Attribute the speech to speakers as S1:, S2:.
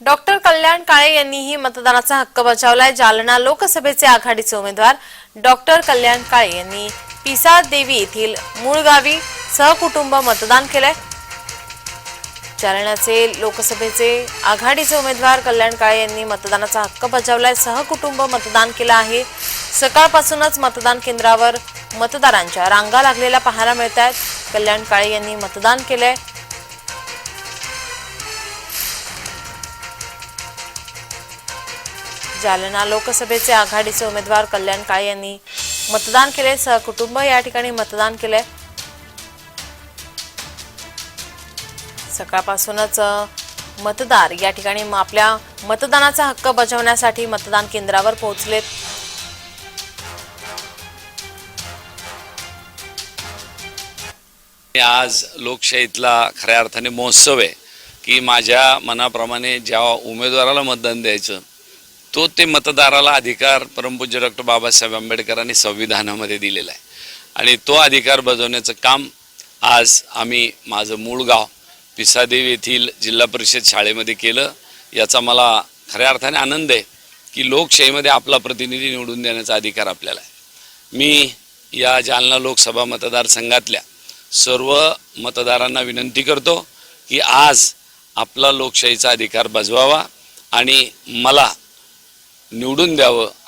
S1: Doctor Kalyan Kale यांनीही मतदानाचा हक्क बजावलाय. जालना लोकसभेचे आघाडीचे उमेदवार डॉक्टर कल्याण काळे यांनी पिसा देवी येथील मूळ गावी सहकुटुंब मतदान केलंय. जालन्याचे लोकसभेचे आघाडीचे उमेदवार कल्याण काळे यांनी मतदानाचा हक्क बजावलाय. सहकुटुंब मतदान केलं आहे. सकाळपासूनच मतदान केंद्रावर मतदारांच्या रांगा लागलेल्या पाहायला मिळत आहेत कल्याण काळे यांनी मतदान केलंय. जालना लोकसभेचे आघाडीचे उमेदवार कल्याण काळे यांनी मतदान केले. सहकुटुंब या ठिकाणी मतदान केलंय सकाळपासूनच मतदार या ठिकाणी आपल्या मतदानाचा हक्क बजावण्यासाठी मतदान केंद्रावर पोहोचलेत.
S2: आज लोकशाहीतला खऱ्या अर्थाने महोत्सव आहे की माझ्या मनाप्रमाणे ज्या उमेदवाराला मतदान द्यायचं तो ते मतदाराला अधिकार परमपूज्य डॉक्टर बाबासाहेब आंबेडकरांनी संविधानामध्ये दिलेला आहे. आणि तो अधिकार बजावण्याचं काम आज आम्ही माझं मूळ गाव पिसादेव येथील जिल्हा परिषद शाळेमध्ये केलं. याचा मला खऱ्या अर्थाने आनंद आहे की लोकशाहीमध्ये आपला प्रतिनिधी निवडून देण्याचा अधिकार आपल्याला आहे. मी या जालना लोकसभा मतदारसंघातल्या सर्व मतदारांना विनंती करतो की आज आपला लोकशाहीचा अधिकार बजवावा आणि मला निवडून द्यावं.